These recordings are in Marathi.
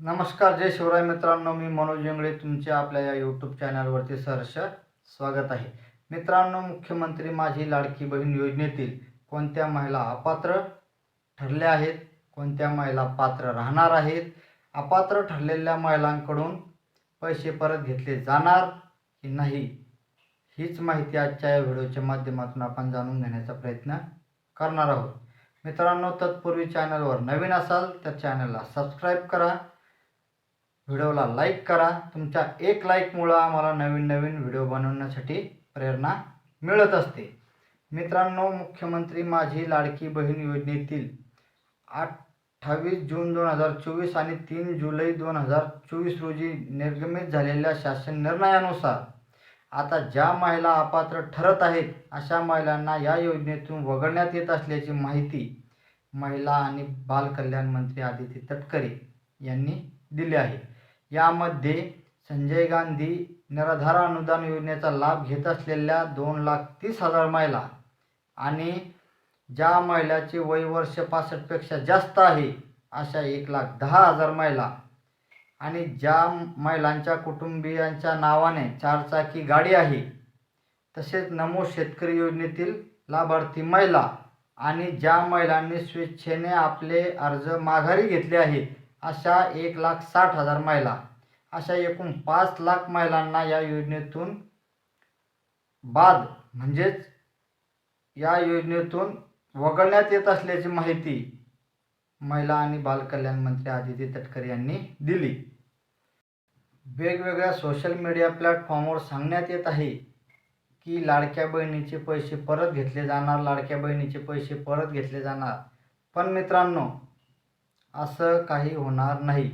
नमस्कार जय शिवराय मित्रांनो. मी मनोज इंगळे तुमच्या आपल्या या यूट्यूब चॅनलवरती सहर्ष स्वागत आहे. मित्रांनो मुख्यमंत्री माझी लाडकी बहीण योजनेतील कोणत्या महिला अपात्र ठरल्या आहेत? कोणत्या महिला पात्र राहणार आहेत? अपात्र ठरलेल्या महिलांकडून पैसे परत घेतले जाणार की नाही? हीच माहिती आजच्या या व्हिडिओच्या माध्यमातून आपण जाणून घेण्याचा प्रयत्न करणार आहोत. मित्रांनो तत्पूर्वी चॅनलवर नवीन असाल तर चॅनलला सबस्क्राईब करा. व्हिडिओला लाईक करा. तुमच्या एक लाईकमुळं आम्हाला नवीन नवीन व्हिडिओ बनवण्यासाठी प्रेरणा मिळत असते. मित्रांनो मुख्यमंत्री माझी लाडकी बहीण योजनेतील अठ्ठावीस जून दोन हजार चोवीस आणि तीन जुलै दोन हजार चोवीस रोजी निर्गमित झालेल्या शासन निर्णयानुसार आता ज्या महिला अपात्र ठरत आहेत अशा महिलांना या योजनेतून वगळण्यात येत असल्याची माहिती महिला आणि बालकल्याण मंत्री आदिती तटकरे यांनी दिली आहे. यामध्ये संजय गांधी निराधार अनुदान योजनेचा लाभ घेत असलेल्या दोन लाख तीस हजार महिला आणि ज्या महिलाचे वय वर्ष पासष्टपेक्षा जास्त आहे अशा एक लाख दहा हजार महिला आणि ज्या महिलांच्या कुटुंबियांच्या नावाने चारचाकी गाडी आहे तसेच नमो शेतकरी योजनेतील लाभार्थी महिला आणि ज्या महिलांनी स्वेच्छेने आपले अर्ज माघारी घेतले आहेत अशा एक लाख साठ हजार महिला अशा एकूण पाच लाख महिलांना या योजनेतून बाद म्हणजेच या योजनेतून वगळण्यात येत असल्याची माहिती महिला आणि बालकल्याण मंत्री आदिती तटकरे यांनी दिली. वेगवेगळ्या सोशल मीडिया प्लॅटफॉर्मवर सांगण्यात येत आहे की लाडक्या बहिणीचे पैसे परत घेतले जाणार लाडक्या बहिणीचे पैसे परत घेतले जाणार. पण मित्रांनो असं काही होणार नाही.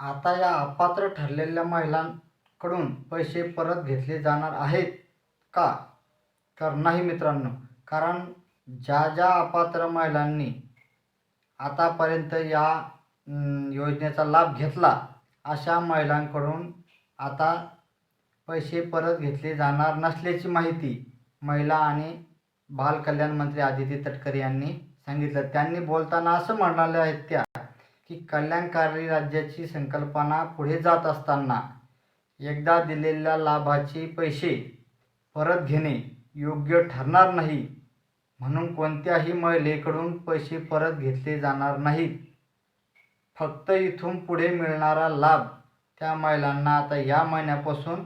आता या अपात्र ठरलेल्या महिलांकडून पैसे परत घेतले जाणार आहेत का? तर नाही मित्रांनो कारण ज्या ज्या अपात्र महिलांनी आतापर्यंत या योजनेचा लाभ घेतला अशा महिलांकडून आता पैसे परत घेतले जाणार नसल्याची माहिती महिला आणि बालकल्याण मंत्री आदिती तटकरे यांनी सांगितलं. त्यांनी बोलताना असं म्हणाले आहेत त्या की कल्याणकारी राज्याची संकल्पना पुढे जात असताना एकदा दिलेल्या लाभाचे पैसे परत घेणे योग्य ठरणार नाही. म्हणून कोणत्याही महिलेकडून पैसे परत घेतले जाणार नाहीत. फक्त इथून पुढे मिळणारा लाभ त्या महिलांना आता या महिन्यापासून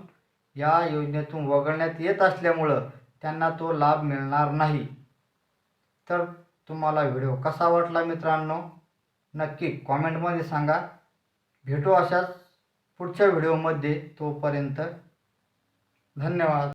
या योजनेतून वगळण्यात येत असल्यामुळं त्यांना तो लाभ मिळणार नाही. तर तुम्हाला व्हिडिओ कसा वाटला मित्रांनो नक्की कॉमेंटमध्ये सांगा. भेटू अशाच पुढच्या व्हिडिओमध्ये तोपर्यंत धन्यवाद.